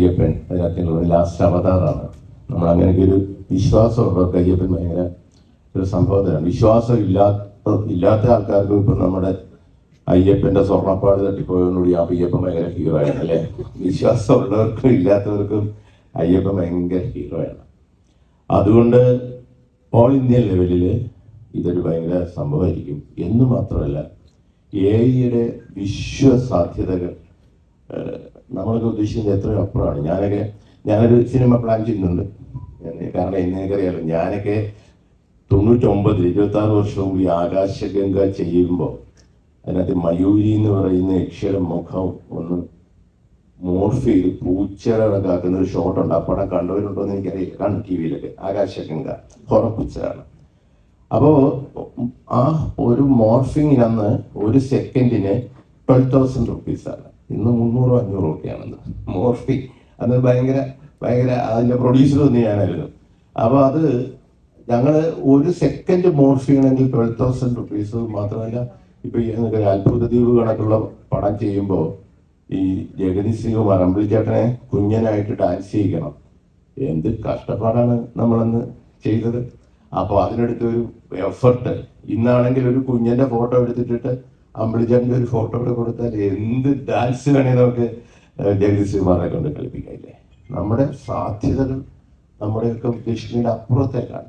അയ്യപ്പൻ അതിനകത്തുള്ള ലാസ്റ്റ് അവതാറാണ് നമ്മൾ അങ്ങനെയൊക്കെ ഒരു വിശ്വാസമുള്ളവർക്ക് അയ്യപ്പൻ ഭയങ്കര ഒരു സംഭവത്തിലാണ്. വിശ്വാസം ഇല്ലാത്ത ഇല്ലാത്ത ആൾക്കാർക്ക് ഇപ്പം നമ്മുടെ അയ്യപ്പന്റെ സ്വർണപ്പാട് തട്ടിപ്പോയതോടുകൂടി ആ അയ്യപ്പൻ ഭയങ്കര ഹീറോ ആണ് അല്ലേ? വിശ്വാസമുള്ളവർക്കും ഇല്ലാത്തവർക്കും അയ്യപ്പൻ ഭയങ്കര ഹീറോ ആണ്. അതുകൊണ്ട് ഓൾ ഇന്ത്യ ലെവലിൽ ഇതൊരു ഭയങ്കര സംഭവമായിരിക്കും. എന്ന് മാത്രമല്ല എ ഐയുടെ വിശ്വസാധ്യതകൾ നമ്മളൊക്കെ ഉദ്ദേശിക്കുന്നത് എത്ര അപ്പുറമാണ്. ഞാനൊക്കെ ഞാനൊരു സിനിമ പ്ലാൻ ചെയ്യുന്നുണ്ട് കാരണം കാരണം അറിയാലോ ഞാനൊക്കെ തൊണ്ണൂറ്റൊമ്പതിൽ ഇരുപത്തി ആറ് വർഷം ഈ ആകാശഗംഗ ചെയ്യുമ്പോൾ അതിനകത്ത് മയൂരി എന്ന് പറയുന്ന യക്ഷര മുഖം ഒന്ന് മോർഫ് ചെയ്ത് പൂച്ചയുടെ ഒരു ഷോട്ട് ഉണ്ട്. ആ പടം കണ്ടവരുണ്ടോ എന്ന് എനിക്കറിയില്ല. കാണും ടി വിയിലൊക്കെ. ആകാശഗംഗ. ഹൊറപ്പുച്ചാണ് അപ്പോൾ ആ ഒരു മോർഫിങ്ങിനന്ന് ഒരു സെക്കൻഡിന് ട്വൽവ് തൗസൻഡ് റുപ്പീസാണ് ഇന്ന് മുന്നൂറോ അഞ്ഞൂറോ ഒക്കെയാണെന്ന്. മോർഫി. അത് ഭയങ്കര ഭയങ്കര അതിന്റെ പ്രൊഡ്യൂസർ തന്നെ ഞാനായിരുന്നു. അപ്പൊ അത് ഞങ്ങൾ ഒരു സെക്കൻഡ് മോർഫിയാണെങ്കിൽ ട്വൽവ് തൗസൻഡ് റുപ്പീസ് മാത്രമല്ല ഇപ്പൊ ഈ അത്ഭുത ദ്വീപ് കണക്കുള്ള പടം ചെയ്യുമ്പോൾ ഈ ജഗതി സിംഗ് കുമാർ അമ്പിളിച്ചേട്ടനെ കുഞ്ഞനായിട്ട് ഡാൻസ് ചെയ്യിക്കണം. എന്ത് കഷ്ടപ്പാടാണ് നമ്മളന്ന് ചെയ്തത്. അപ്പോൾ അതിനെടുത്ത് ഒരു എഫർട്ട് ഇന്നാണെങ്കിൽ ഒരു കുഞ്ഞന്റെ ഫോട്ടോ എടുത്തിട്ടിട്ട് അമ്പിളിച്ചേട്ടന്റെ ഒരു ഫോട്ടോ കൂടെ കൊടുത്താൽ എന്ത് ഡാൻസ് വേണേലും നമുക്ക് ജഗദീഷ് കുമാറിനെ കൊണ്ട് കളിപ്പിക്കായില്ലേ നമ്മുടെ സാധ്യതകൾ നമ്മുടെയൊക്കെ ഉദ്ദേശിക്കേണ്ട അപ്പുറത്തേക്കാണ്.